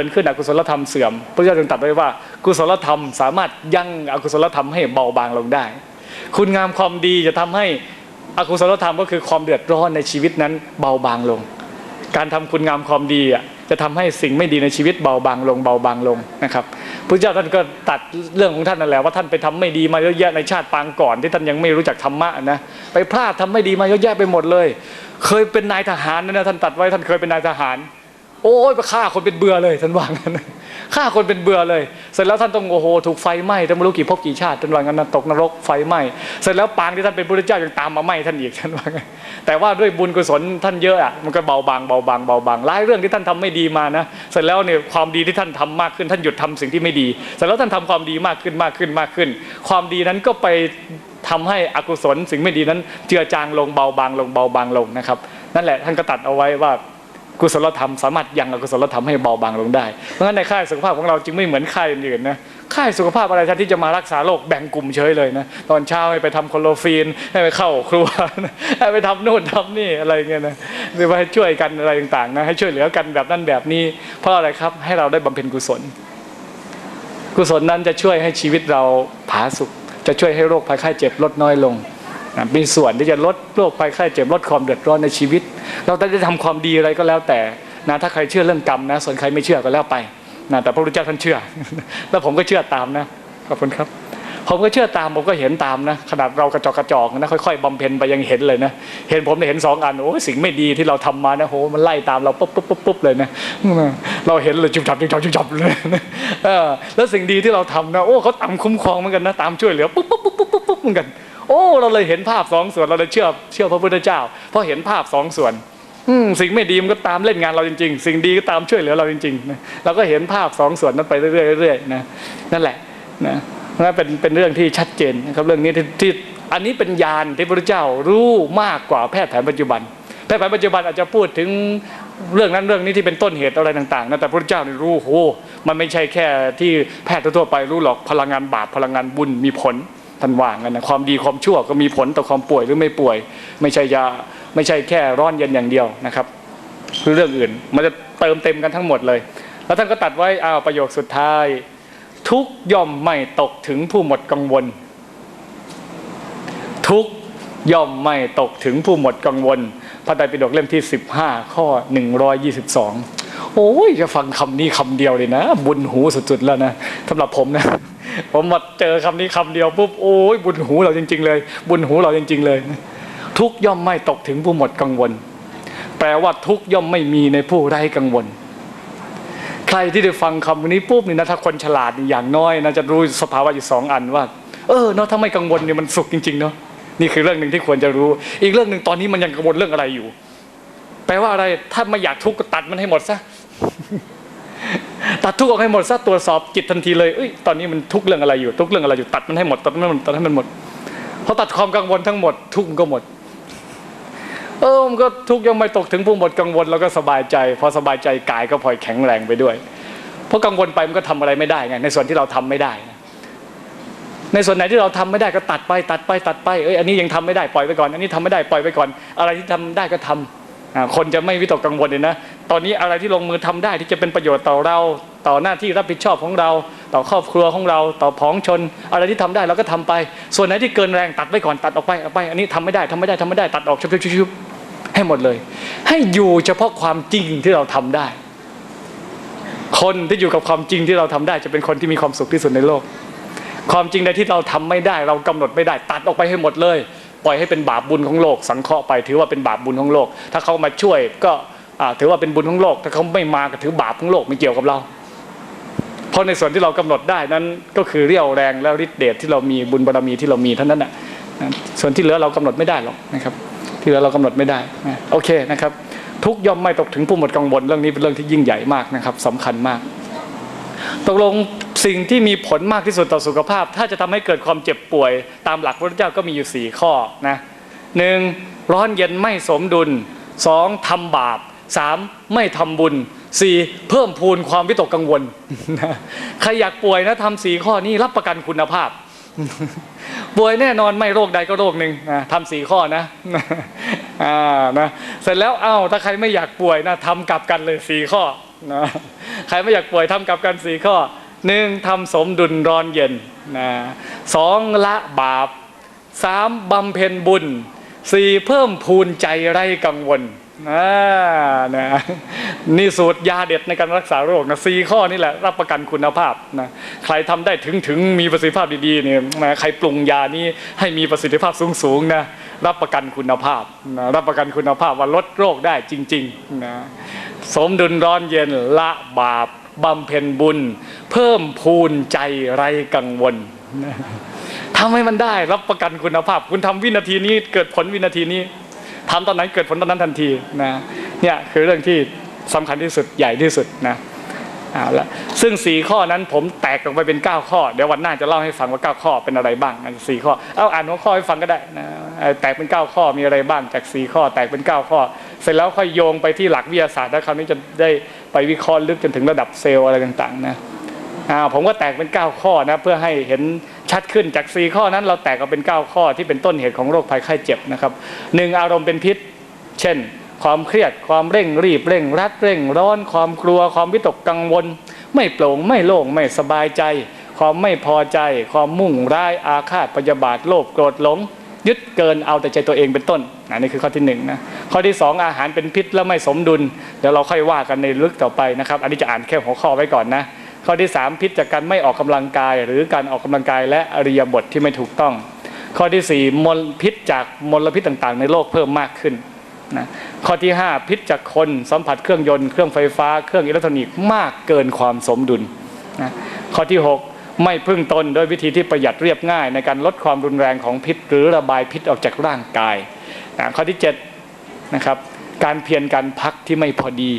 เป็นขึ้นอกุศลธรรมเสื่อมพระเจ้าจึงตรัสไว้ว่า กุศลธรรมสามารถยั้งอกุศลธรรมให้เบาบางลงได้ คุณงามความดีจะทำให้อกุศลธรรมก็คือความเดือดร้อนในชีวิตนั้นเบาบางลง การทำคุณงามความดีอะจะทำให้สิ่งไม่ดีในชีวิตเบาบางลงเบาบางลงนะครับพระเจ้าท่านก็ตัดเรื่องของท่านนั่นแหละว่าท่านไปทำไม่ดีมาเยอะแยะในชาติปางก่อน ที่ท่านยังไม่รู้จักธรรมะนะไปพลาดทำไม่ดีมาเยอะแยะไปหมดเลย เคยเป็นนายทหารนะนะท่านตัดไว้ท่านเคยเป็นนายทหาร โอ้ยไปฆ่าคนเป็นเบื่อเลยท่านว่างั้นฆ่าคนเป็นเบื่อเลย เสร็จแล้วท่านต้องโอ้โหถูกไฟไหม้ท่านไม่รู้กี่ภพกี่ชาติท่านว่างั้นนตกนรกไฟไหม้เสร็จแล้วปางที่ท่านเป็นพระเจ้ายังตามมาไหม้ท่านอีกท่านว่างั้นแต่ว่าด้วยบุญกุศลท่านเยอะอะมันก็เบาบางเบาบางเบาบางหลายเรื่องที่ท่านทำไม่ดีมานะเสร็จแล้วเนี่ยความดีที่ท่านทำมากขึ้นท่านหยุดทำสิ่งที่ไม่ดี เสร็จแล้วท่านทำความดีมากขึ้นมากขึ้นมากขึ้น ความดีนั้นก็ไปทำให้อกุศลสิ่งไม่ดีนั้น เจือจางลงเบาบางลงเบาบางลงนะครับ นั่นแหละท่านก็ตัดเอาไว้ว่า กุศลธรรมสามารถยังอกุศลธรรมให้เบาบางลงได้ เพราะฉะนั้นในค่ายสุขภาพของเราจึงไม่เหมือนค่ายอื่นนะค่ายสุขภาพอะไรท่านที่จะมารักษาโรคแบ่งกลุ่มเฉยเลยนะตอนเช้าให้ไปทำโคโลฟีนให้ไปเข้าครัวให้ไปทำนู่นทำนี่อะไรเงี้ยนะหรือว่าให้ช่วยกันอะไรต่างๆนะให้ช่วยเหลือกันแบบนั้นแบบนี้ เพราะอะไรครับให้เราได้บำเพ็ญกุศล กุศลนั้นจะช่วยให้ชีวิตเราผาสุกจะช่วยให้โรคภัยไข้เจ็บลดน้อยลง มีส่วนที่จะลดโรคภัยไข้เจ็บลดความเดือดร้อนในชีวิต เราได้ทำความดีอะไรก็แล้วแต่นะถ้าใครเชื่อเรื่องกรรมนะ ส่วนใครไม่เชื่อก็แล้วไปนะแต่พระพุทธเจ้าท่านเชื่อ แล้วผมก็เชื่อตามนะขอบคุณครับ ผมก็เชื่อตามผมก็เห็นตามนะ ขนาดเรากระจอกกระจอกนะค่อยๆบำเพ็ญไปยังเห็นเลยนะเห็นผมเห็นสองอันโอ้สิ่งไม่ดีที่เราทำมานะโหมันไล่ตามเราปุ๊บปุ๊บปุ๊บปุ๊บเลยนะเราเห็นเลยจุบจับจุบจับจุบจับเลยเออแล้วสิ่งดีที่เราทำนะโอ้เขาตามคุ้มครองเหมือนกันนะตามช่วยเหลือปุ๊บปุ๊บปุ๊บปุ๊บปุ๊บปุ๊บเหมือนกัน โอ้เราเลยเห็นภาพสองส่วนเราเลยเชื่อเชื่อพระพุทธเจ้า เพราะเห็นภาพสองส่วนสิ่งไม่ดีมันก็ตามเล่นงานเราจริง ๆ สิ่งดีก็ตามช่วยเหลือเราจริงๆนะเราก็เห็นภาพสองส่วนนั้นไปเรื่อยๆเรื่อยนะนั่นแหละนะนั่นเป็นเป็นเรื่องที่ชัดเจนนะครับเรื่องนี้ที่ทอันนี้เป็นญาณที่พระพุทธเจ้ารู้มากกว่าแพทย์แผนปัจจุบัน แพทย์แผนปัจจุบันอาจจะพูดถึงเรื่องนั้นเรื่องนี้ที่เป็นต้นเหตุอะไรต่างๆนะแต่พระพุทธเจ้านี่รู้โหมันไม่ใช่แค่ที่แพทย์ทั่วไปรู้หรอกพลังงานบาปพลังงานบุญมีผล ท่านว่างกันนะความดีความชั่วก็มีผลต่อความป่วยหรือไม่ป่วย ไม่ใช่ยาไม่ใช่แค่ร้อนเย็นอย่างเดียวนะครับคือเรื่องอื่นมันจะเติมเต็มกันทั้งหมดเลย แล้วท่านก็ตัดไว้อ้าวประโยคสุดท้าย ทุกย่อมไม่ตกถึงผู้หมดกังวล ทุกย่อมไม่ตกถึงผู้หมดกังวล พระไตรปิฎกเล่มที่ 15 ข้อ 122 โอ้ยจะฟังคำนี้คำเดียวเลยนะ บุญหูสุดๆแล้วนะสำหรับผมนะผมมาเจอคำนี้คำเดียวปุ๊บโอ้ยบุญหูเราจริง ๆ เลย บุญหูเราจริง ๆ เลย ทุกย่อมไม่ตกถึงผู้หมดกังวล แปลว่าทุกย่อมไม่มีในผู้ไร้กังวล ใครที่ได้ฟังคำนี้ปุ๊บนี่นะถ้าคนฉลาดอย่างน้อยนะจะรู้สภาวะอยู่สองอันว่า เออเนาะถ้าไม่กังวลเนี่ยมันสุขจริงๆเนาะนี่คือเรื่องหนึ่งที่ควรจะรู้ อีกเรื่องหนึ่งตอนนี้มันยังกังวลเรื่องอะไรอยู่ แปลว่าอะไรถ้าไม่อยากทุกข์ก็ตัดมันให้หมดซะ ตัดทุกข์ออกให้หมดซะตรวจสอบจิตทันทีเลยเอ้ยตอนนี้มันทุกเรื่องอะไรอยู่ ทุกเรื่องอะไรอยู่ตัดมันให้หมดตัดมันให้หมดตัดให้มันหมดพอตัดความกังวลทั้งหมด ทุกข์ก็หมด เออมันก็ทุกยังไม่ตกถึงผู้หมดกังวลแล้วก็สบายใจ พอสบายใจกายก็พลอยแข็งแรงไปด้วย เพราะกังวลไปมันก็ทำอะไรไม่ได้ไงในส่วนที่เราทำไม่ได้นะในส่วนไหนที่เราทำไม่ได้ก็ตัดไป ตัดไปตัดไปเอ้ยอันนี้ยังทำไม่ได้ปล่อยไปก่อน อันนี้ทำไม่ได้ปล่อยไปก่อน อะไรที่ทำได้ก็ทำอ่าคนจะไม่วิตกกังวลเลยนะ ตอนนี้อะไรที่ลงมือทำได้ที่จะเป็นประโยชน์ต่อเรา ต่อหน้าที่รับผิดชอบของเรา ต่อครอบครัวของเรา ต่อพ้องชน อะไรที่ทำได้เราก็ทำไป ส่วนไหนที่เกินแรงตัดไว้ก่อนตัดออกไปออกไป อันนี้ทำไม่ได้ทำไม่ได้ทำไม่ได้ตัดออกชุบชุบชุบชุบให้หมดเลย ให้อยู่เฉพาะความจริงที่เราทำได้ คนที่อยู่กับความจริงที่เราทำได้ จะเป็นคนที่มีความสุขที่สุดในโลก ความจริงใดที่เราทำไม่ได้ เรากำหนดไม่ได้ ตัดออกไปให้หมดเลย ปล่อยให้เป็นบาปบุญของโลก สังเคราะห์ไปถือว่าเป็นบาปบุญของโลก ถ้าเขามาช่วยก็ ถือว่าเป็นบุญของโลก ถ้าเขาไม่มาก็ถือบาปของโลกไม่เกี่ยวกับเรา เพราะในส่วนที่เรากำหนดได้นั้นก็คือเรี่ยวแรงและฤทธิเดชที่เรามีบุญบารมีที่เรามีเท่านั้นน่ะนะส่วนที่เหลือเรากำหนดไม่ได้หรอกนะครับ ที่เหลือเรากำหนดไม่ได้โอเคนะครับ ทุกย่อมไม่ตกถึงผู้หมดกังวลเรื่องนี้เป็นเรื่องที่ยิ่งใหญ่มากนะครับสำคัญมาก ตกลงสิ่งที่มีผลมากที่สุดต่อสุขภาพ ถ้าจะทำให้เกิดความเจ็บป่วย ตามหลักพระเจ้าก็มีอยู่สี่ข้อนะหนึ่งร้อนเย็นไม่สมดุลสองทำบาป สามไม่ทำบุญสี่เพิ่มพูนความวิตกกังวลใครอยากป่วยนะทำสี่ข้อนี้รับประกันคุณภาพ ป่วยแน่นอนไม่โรคใดก็โรคหนึ่งนะทำสี่ข้อนะอ่านะเสร็จแล้วเอ้าถ้าใครไม่อยากป่วยนะทำกลับกันเลยสี่ข้อนะใครไม่อยากป่วยทำกลับกันสี่ข้อหนึ่งทำสมดุลร้อนเย็นนะสองละบาปสามบำเพ็ญบุญ สี่เพิ่มพูนใจไร้กังวลนะนะนี่สูตรยาเด็ดในการรักษาโรคนะสี่ข้อนี่แหละรับประกันคุณภาพนะใครทำได้ถึงถึงมีประสิทธิภาพดีๆเนี่ยนะใครปรุงยานี้ให้มีประสิทธิภาพสูงๆนะรับประกันคุณภาพนะรับประกันคุณภาพว่าลดโรคได้จริงๆนะสมดุลร้อนเย็นละบาปบำเพ็ญบุญ เพิ่มพูนใจไร้กังวลนะ ทำให้มันได้รับประกันคุณภาพ คุณทำวินาทีนี้เกิดผลวินาทีนี้ทำตอนนั้นเกิดผลตอนนั้นทันทีนะเนี่ยคือเรื่องที่สำคัญที่สุดใหญ่ที่สุดนะเอาละซึ่งสี่ข้อนั้นผมแตกออกไปเป็น 9 ข้อ เดี๋ยววันหน้าจะเล่าให้ฟังว่า 9 ข้อเป็นอะไรบ้างอันสี่ข้อเอาอ่านหัวข้อให้ฟังก็ได้นะแตกเป็น 9 ข้อมีอะไรบ้างจาก4ข้อ แตกเป็น 9 ข้อ เสร็จแล้วค่อยโยงไปที่หลักวิทยาศาสตร์แล้วคราวนี้จะได้ไปวิเคราะห์ลึกจนถึงระดับเซลล์อะไรต่างๆนะอ่าผมก็แตกเป็น 9 ข้อนะเพื่อให้เห็น ชัดขึ้นจาก 4 ข้อนั้นเราแตกออกเป็น 9 ข้อที่เป็นต้นเหตุของโรคภัยไข้เจ็บนะครับหนึ่งอารมณ์เป็นพิษ เช่น ความเครียดความเร่งรีบเร่งรัดเร่งร้อน ความกลัว ความวิตกกังวล ไม่โปร่งไม่โล่งไม่สบายใจ ความไม่พอใจ ความมุ่งร้ายอาฆาตพยาบาทโลภโกรธหลง ยึดเกินเอาแต่ใจตัวเองเป็นต้นนะนี่คือข้อที่หนึ่งนะข้อที่สองอาหารเป็นพิษแล้วไม่สมดุลเดี๋ยวเราค่อยว่ากันในลึกต่อไปนะครับ อันนี้จะอ่านแค่หัวข้อไว้ก่อนนะ ข้อที่สามพิษจากการไม่ออกกำลังกาย หรือการออกกำลังกายและอริยบทที่ไม่ถูกต้อง ข้อที่สี่มลพิษจากมลพิษต่างๆ ในโลกเพิ่มมากขึ้นนะข้อที่ 5 พิษจากคนสัมผัสเครื่องยนต์เครื่องไฟฟ้าเครื่องอิเล็กทรอนิกส์มากเกินความสมดุลนะข้อที่ 6 ไม่พึ่งตนโดยวิธีที่ประหยัดเรียบง่าย ในการลดความรุนแรงของพิษ หรือระบายพิษออกจากร่างกายนะข้อที่7นะครับการเพียรการพักที่ไม่พอดี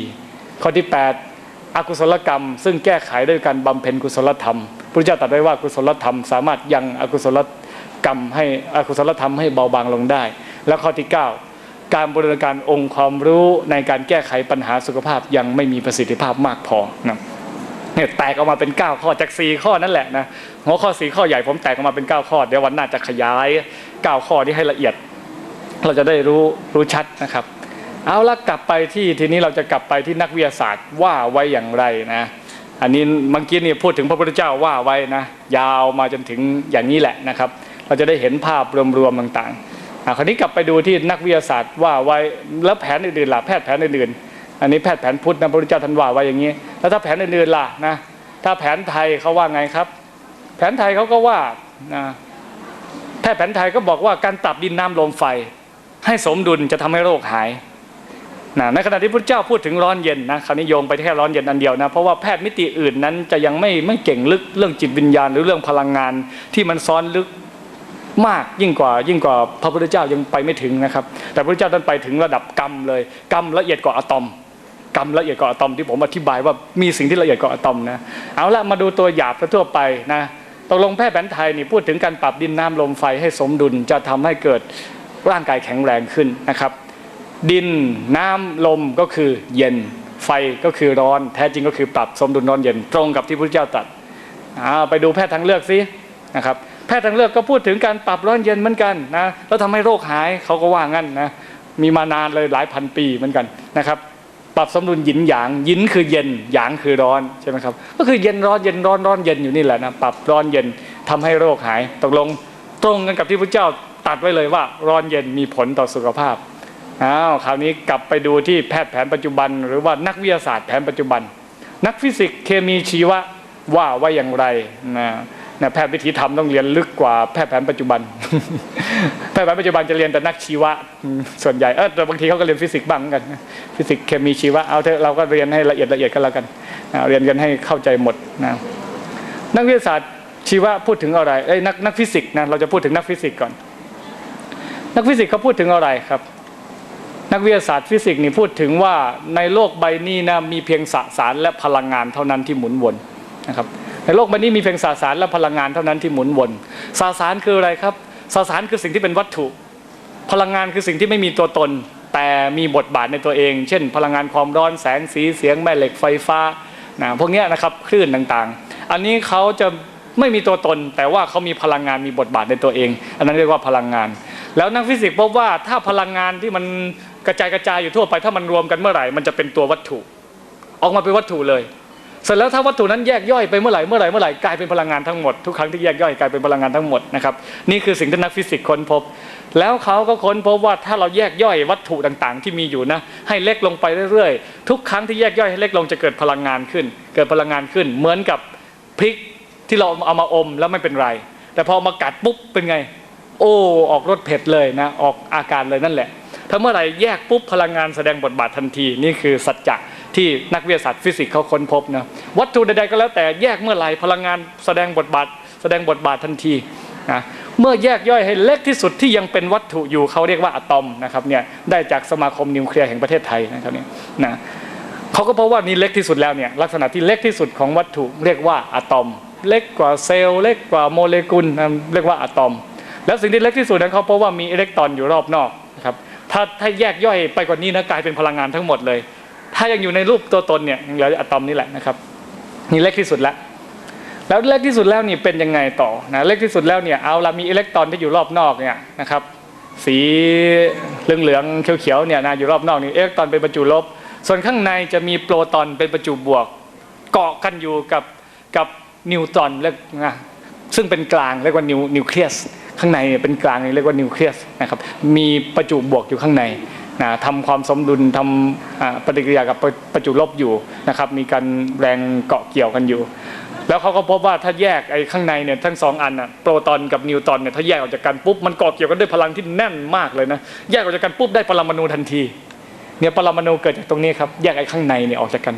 ข้อที่ 8 อกุศลกรรม ซึ่งแก้ไขด้วยการบำเพ็ญกุศลธรรมพระเจ้าตรัสไว้ว่ากุศลธรรม สามารถยังอกุศลกรรมให้อกุศลธรรมให้เบาบางลงได้ และข้อที่ 9 การบริการองค์ความรู้ในการแก้ไขปัญหาสุขภาพยังไม่มีประสิทธิภาพมากพอนะเนี่ยแตกออกมาเป็น 9 ข้อจาก 4 ข้อนั่นแหละนะหัวข้อ 4 ข้อใหญ่ผมแตกออกมาเป็น 9 ข้อเดี๋ยววันหน้าจะขยาย 9 ข้อที่ให้ละเอียด เราจะได้รู้รู้ชัดนะครับ เอาละกลับไปที่ทีนี้เราจะกลับไปที่นักวิทยาศาสตร์ว่าไว้อย่างไรนะอันนี้เมื่อกี้นี่พูดถึงพระพุทธเจ้าว่าไว้นะยาวมาจนถึงอย่างนี้แหละนะครับ เราจะได้เห็นภาพรวมๆต่างๆอะคราวนี้กลับไปดูที่นักวิทยาศาสตร์ว่าไว้แล้วแผนอื่นๆล่ะแพทย์แผนอื่นๆอันนี้แพทย์แผนพุทธนะพระพุทธเจ้าท่านว่าไว้อย่างนี้ แล้วถ้าแผนอื่นๆล่ะนะถ้าแผนไทยเขาว่าไงครับ แผนไทยเขาก็ว่านะแพทย์แผนไทยก็บอกว่าการปรับดินน้ำลมไฟ ให้สมดุลจะทำให้โรคหาย นะในขณะที่พระเจ้าพูดถึงร้อนเย็นนะคราวนี้โยงไปแค่ร้อนเย็นอันเดียวนะเพราะว่าแพทย์มิติอื่นนั้นจะยังไม่ไม่เก่งลึกเรื่องจิตวิญญาณหรือเรื่องพลังงานที่มันซ้อนลึกมากยิ่งกว่ายิ่งกว่าพระพุทธเจ้ายังไปไม่ถึงนะครับ แต่พระพุทธเจ้าท่านไปถึงระดับกรรมเลยกรรมละเอียดกว่าอะตอมกรรมละเอียดกว่าอะตอมที่ผมอธิบายว่ามีสิ่งที่ละเอียดกว่าอะตอมนะเอาละมาดูตัวหยาบทั่วไปนะตกลงแพทย์แผนไทยนี่พูดถึงการปรับดินน้ำลมไฟให้สมดุลจะทำให้เกิดร่างกายแข็งแรงขึ้นนะครับ ดินน้ำลมก็คือเย็น ไฟก็คือร้อน แท้จริงก็คือปรับสมดุลร้อนเย็นตรงกับที่พระเจ้าตรัสไปดูแพทย์ทางเลือกสินะครับแพทย์ทางเลือกก็พูดถึงการปรับร้อนเย็นเหมือนกันนะแล้วทำให้โรคหายเขาก็ว่างั้นนะมีมานานเลยหลายพันปีเหมือนกันนะครับ ปรับสมดุลหยินหยางหยินคือเย็นหยางคือร้อนใช่ไหมครับก็คือเย็นร้อนเย็นร้อนร้อนเย็นอยู่นี่แหละนะปรับร้อนเย็นทำให้โรคหายตกลงตรงกันกับที่พระเจ้าตัดไว้เลยว่า ร้อนเย็นมีผลต่อสุขภาพ อ้าวคราวนี้กลับไปดูที่แพทย์แผนปัจจุบัน หรือว่านักวิทยาศาสตร์แผนปัจจุบัน นักฟิสิกส์เคมีชีวะว่าว่าอย่างไรนะนะแพทย์วิถีธรรมต้องเรียนลึกกว่าแพทย์แผนปัจจุบัน แพทย์แผนปัจจุบันจะเรียนแต่นักชีวะ ส่วนใหญ่เออแต่บางทีเขาก็เรียนฟิสิกส์บ้างกัน ฟิสิกส์เคมีชีวะเอาเถอะเราก็เรียนให้ละเอียดละเอียดกันแล้วกันเรียนกันให้เข้าใจหมดนะนักวิทยาศาสตร์ชีวะพูดถึงอะไรเอ้ยนักนักฟิสิกส์นะเราจะพูดถึงนักฟิสิกส์ก่อน นักฟิสิกส์เขาพูดถึงอะไรครับ นักวิทยาศาสตร์ฟิสิกส์นี่พูดถึงว่าในโลกใบนี้นะมีเพียงสสารและพลังงานเท่านั้นที่หมุนวนนะครับในโลกใบนี้มีเพียงสสารและพลังงานเท่านั้นที่หมุนวนสสารคืออะไรครับสสารคือสิ่งที่เป็นวัตถุ พลังงานคือสิ่งที่ไม่มีตัวตน แต่มีบทบาทในตัวเอง เช่น พลังงานความร้อนแสงสีเสียงแม่เหล็กไฟฟ้านะพวกนี้นะครับคลื่นต่างๆ อันนี้เขาจะไม่มีตัวตน แต่ว่าเขามีพลังงานมีบทบาทในตัวเอง อันนั้นเรียกว่าพลังงาน แล้วนักฟิสิกส์พบว่าถ้าพลังงานที่มัน กระจายกระจายอยู่ทั่วไปถ้ามันรวมกันเมื่อไหร่มันจะเป็นตัววัตถุ ออกมาเป็นวัตถุเลย เสร็จแล้วถ้าวัตถุนั้นแยกย่อยไปเมื่อไหร่เมื่อไหร่เมื่อไหร่กลายเป็นพลังงานทั้งหมดทุกครั้งที่แยกย่อยกลายเป็นพลังงานทั้งหมดนะครับนี่คือสิ่งที่นักฟิสิกส์ค้นพบ แล้วเขาก็ค้นพบว่าถ้าเราแยกย่อยวัตถุต่างๆ ที่มีอยู่นะให้เล็กลงไปเรื่อยๆ ทุกครั้งที่แยกย่อยให้เล็กลงจะเกิดพลังงานขึ้น เกิดพลังงานขึ้น เหมือนกับพริกที่เราเอามาอมแล้วไม่เป็นไร แต่พอมากัดปุ๊บเป็นไง โอ้ออกรสเผ็ดเลยนะออกอาการเลยนั่นแหละ ถ้าเมื่อไหร่แยกปุ๊บพลังงานแสดงบทบาททันที นี่คือสัจจะที่นักวิทยาศาสตร์ฟิสิกส์เขาค้นพบนะวัตถุใดๆก็แล้วแต่แยกเมื่อไหร่พลังงานแสดงบทบาท แสดงบทบาททันทีนะเมื่อแยกย่อยให้เล็กที่สุดที่ยังเป็นวัตถุอยู่เขาเรียกว่าอะตอมนะครับเนี่ยได้จากสมาคมนิวเคลียร์แห่งประเทศไทยนะครับเนี่ยนะเขาก็พบว่านี่เล็กที่สุดแล้วเนี่ยลักษณะที่เล็กที่สุดของวัตถุเรียกว่าอะตอม เล็กกว่าเซลล์เล็กกว่าโมเลกุลเรียกว่าอะตอม แล้วสิ่งที่เล็กที่สุดนั้นเขาพบว่ามีอิเล็กตรอนอยู่รอบนอกนะครับ ถ้าถ้าแยกย่อยไปกว่านี้นะกลายเป็นพลังงานทั้งหมดเลย ถ้ายังอยู่ในรูปตัวตนเนี่ยยังเหลืออะตอมนี่แหละนะครับนี่เล็กที่สุดแล้วแล้วเล็กที่สุดแล้วนี่เป็นยังไงต่อนะเล็กที่สุดแล้วเนี่ยเอาละมีอิเล็กตรอนที่อยู่รอบนอกเนี่ยนะครับสีเหลืองๆเขียวๆเนี่ยนะอยู่รอบนอกนี่อิเล็กตรอนเป็นประจุลบ ส่วนข้างในจะมีโปรตอนเป็นประจุบวก เกาะกันอยู่กับกับนิวตรอนเรียกนะซึ่งเป็นกลางเรียกว่านิวนิวเคลียส ข้างในเป็นกลางเรียกว่านิวเคลียสนะครับมีประจุบวกอยู่ข้างในนะทำความสมดุลทำปฏิกิริยากับประจุลบอยู่นะครับมีการแรงเกาะเกี่ยวกันอยู่ แล้วเขาก็พบว่าถ้าแยกไอ้ข้างในเนี่ยทั้งสองอันน่ะโปรตอนกับนิวตอนเนี่ยถ้าแยกออกจากกันปุ๊บมันเกาะเกี่ยวกันด้วยพลังที่แน่นมากเลยนะแยกออกจากกันปุ๊บได้ปรมาณูทันทีเนี่ยปรมาณูเกิดจากตรงนี้ครับแยกไอ้ข้างในเนี่ยออกจากกัน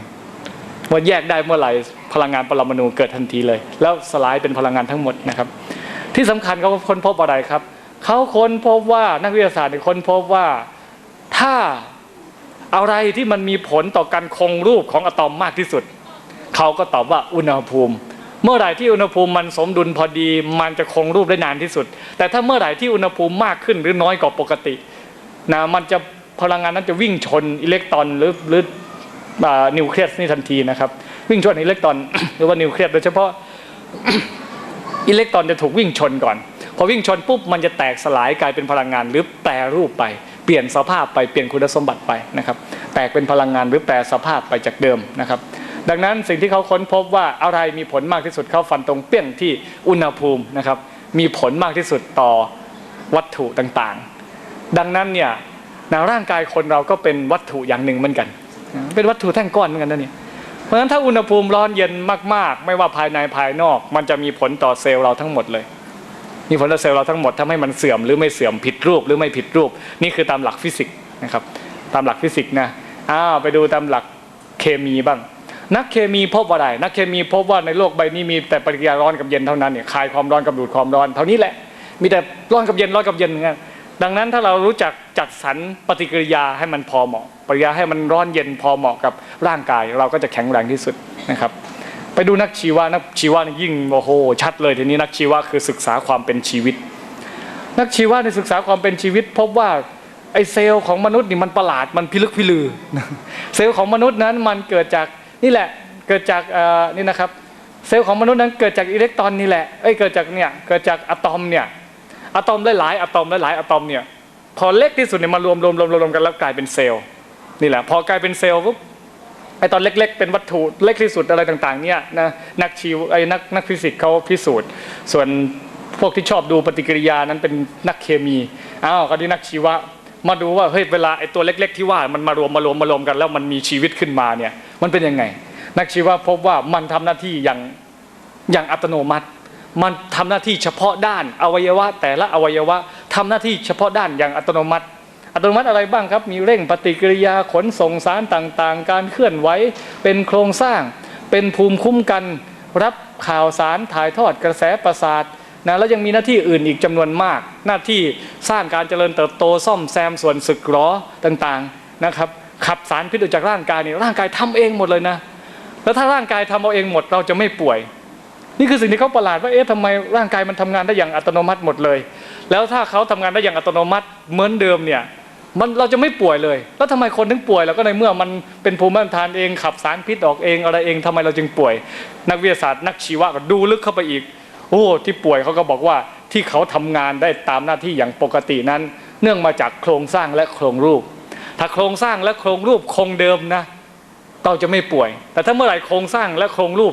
ว่าแยกได้เมื่อไหร่พลังงานปรมาณูเกิดทันทีเลย แล้วสลายเป็นพลังงานทั้งหมดนะครับ ที่สำคัญเขาค้นพบอะไรครับ เขาค้นพบว่านักวิทยาศาสตร์ค้นพบว่าถ้าอะไรที่มันมีผลต่อการคงรูปของอะตอมมากที่สุด เขาก็ตอบว่าอุณหภูมิ เมื่อไหร่ที่อุณหภูมิมันสมดุลพอดี มันจะคงรูปได้นานที่สุด แต่ถ้าเมื่อไหร่ที่อุณหภูมิมากขึ้นหรือน้อยกว่าปกตินะมันจะพลังงานนั้นจะวิ่งชนอิเล็กตรอนหรือหรือนิวเคลียสนี่ทันทีนะครับ วิ่งชนอิเล็กตรอนหรือว่านิวเคลียสโดยเฉพาะ อิเล็กตรอนจะถูกวิ่งชนก่อน พอวิ่งชนปุ๊บมันจะแตกสลายกลายเป็นพลังงาน หรือแปรรูปไปเปลี่ยนสภาพไปเปลี่ยนคุณสมบัติไปนะครับแตกเป็นพลังงานหรือแปรสภาพไปจากเดิมนะครับ ดังนั้นสิ่งที่เขาค้นพบว่าอะไรมีผลมากที่สุดเขาฟันตรงเปี้ยงที่อุณหภูมินะครับมีผลมากที่สุดต่อวัตถุต่างๆ ดังนั้นเนี่ยนร่างกายคนเราก็เป็นวัตถุอย่างหนึ่งเหมือนกัน เป็นวัตถุแท่งก้อนเหมือนกันนะเนี่ย ราะฉะนั้นถ้าอุณหภูมิร้อนเย็นมาก ๆ ไม่ว่าภายในภายนอก มันจะมีผลต่อเซลล์เราทั้งหมดเลย มีผลต่อเซลล์เราทั้งหมดทำให้มันเสื่อมหรือไม่เสื่อมผิดรูปหรือไม่ผิดรูป นี่คือตามหลักฟิสิกส์นะครับ ตามหลักฟิสิกส์นะอ้าวไปดูตามหลักเคมีบ้าง นักเคมีพบว่าอะไรนักเคมีพบว่าในโลกใบนี้มีแต่ปฏิกิริยาร้อนกับเย็นเท่านั้นเนี่ยคายความร้อนกับดูดความร้อน เท่านี้แหละมีแต่ร้อนกับเย็นร้อนกับเย็นอย่างเงี้ย ดังนั้นถ้าเรารู้จักจัดสรรปฏิกิริยาให้มันพอเหมาะปฏิกิริยาให้มันร้อนเย็นพอเหมาะกับร่างกาย เราก็จะแข็งแรงที่สุดนะครับ ไปดูนักชีวะนักชีวะนี่ยิ่งโอ้โหชัดเลยทีนี้นักชีวะคือศึกษาความเป็นชีวิต นักชีวะในศึกษาความเป็นชีวิต พบว่าไอเซลล์ของมนุษย์นี่มันประหลาดมันพิลึกพิลือ เซลล์ของมนุษย์นั้นมันเกิดจากนี่แหละเกิดจากเออนี่นะครับ เซลล์ของมนุษย์นั้นเกิดจากอิเล็กตรอนนี่แหละเอ้ยเกิดจากเนี่ยเกิดจากอะตอมเนี่ย อะตอมหลายๆอะตอมหลายๆอะตอมเนี่ยพอเล็กที่สุดเนี่ยมารวมรวมรวมรวมรวมกันแล้วกลายเป็นเซลล์นี่แหละ พอกลายเป็นเซลล์ปุ๊บไอตอนเล็ก ๆ เป็นวัตถุเล็กที่สุดอะไรต่างๆเนี่ยนะนักชีวไอนักนักฟิสิกส์เขาพิสูจน์ ส่วนพวกที่ชอบดูปฏิกิริยานั้นเป็นนักเคมีอ้าวก็ที่นักชีวะมาดูว่าเฮ้ยเวลาไอตัวเล็ก ๆ ที่ว่ามันมารวมมารวมมารวมกัน แล้วมันมีชีวิตขึ้นมาเนี่ยมันเป็นยังไง นักชีวะพบว่ามันทำหน้าที่อย่างอย่างอัตโนมัติ มันทำหน้าที่เฉพาะด้านอวัยวะ แต่ละอวัยวะทำหน้าที่เฉพาะด้านอย่างอัตโนมัติ อัตโนมัติอะไรบ้างครับ มีเร่งปฏิกิริยาขนส่งสารต่างๆ การเคลื่อนไหวเป็นโครงสร้าง เป็นภูมิคุ้มกัน รับข่าวสารถ่ายทอดกระแสประสาทนะแล้วยังมีหน้าที่อื่นอีกจำนวนมาก หน้าที่สร้างการเจริญเติบโตซ่อมแซมส่วนสึกหรอต่างๆนะครับ ขับสารพิษออกจากร่างกายนี่ร่างกายทำเองหมดเลยนะแล้วถ้าร่างกายทำเอาเองหมดเราจะไม่ป่วย นี่คือสิ่งที่เขาประหลาดว่าเอ๊ะทำไมร่างกายมันทำงานได้อย่างอัตโนมัติหมดเลย แล้วถ้าเขาทำงานได้อย่างอัตโนมัติเหมือนเดิมเนี่ยมันเราจะไม่ป่วยเลย แล้วทำไมคนถึงป่วยแล้วก็ในเมื่อมันเป็นภูมิต้านทานเองขับสารพิษออกเองอะไรเองทำไมเราจึงป่วย นักวิทยาศาสตร์นักชีวะก็ดูลึกเข้าไปอีก โอ้ที่ป่วยเขาก็บอกว่าที่เขาทำงานได้ตามหน้าที่อย่างปกตินั้น เนื่องมาจากโครงสร้างและโครงรูป ถ้าโครงสร้างและโครงรูปคงเดิมนะเราจะไม่ป่วย แต่ถ้าเมื่อไหร่โครงสร้างและโครงรูป